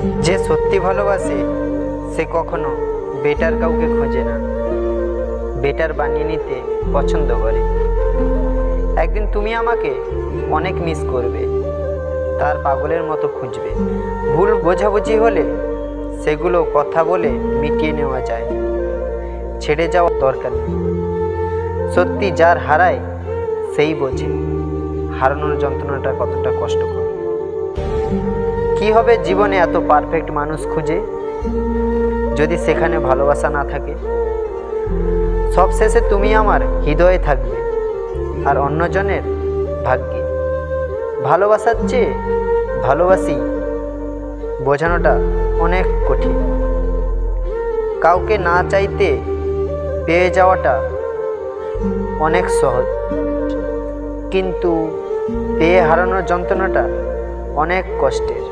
যে সত্যি ভালোবাসে, সে কখনো বেটার কাউকে খোঁজে না। বেটার বানিয়ে নিতে পছন্দ করে। একদিন তুমি আমাকে অনেক মিস করবে, তার পাগলের মতো খুঁজবে। ভুল বোঝাবুঝি হলে সেগুলো কথা বলে মিটিয়ে নেওয়া যায়। ছেড়ে যাওয়া দরকার নেই। সত্যি যার হারায়, সেই বোঝে। হারানোর যন্ত্রণাটা কতটা কষ্টকর। কি হবে জীবনে এত পারফেক্ট মানুষ খুঁজে? যদি সেখানে ভালোবাসা না থাকে? সব শেষে তুমি আমার হৃদয়ে থাকবে আর অন্যজনের ভাগ্যে। ভালোবাসার চেয়ে ভালোবাসি বোঝানোটা অনেক কঠিন। কাউকে না চাইতে পেয়ে যাওয়াটা অনেক সহজ। কিন্তু পেয়ে হারানোর যন্ত্রণাটা অনেক কষ্টের।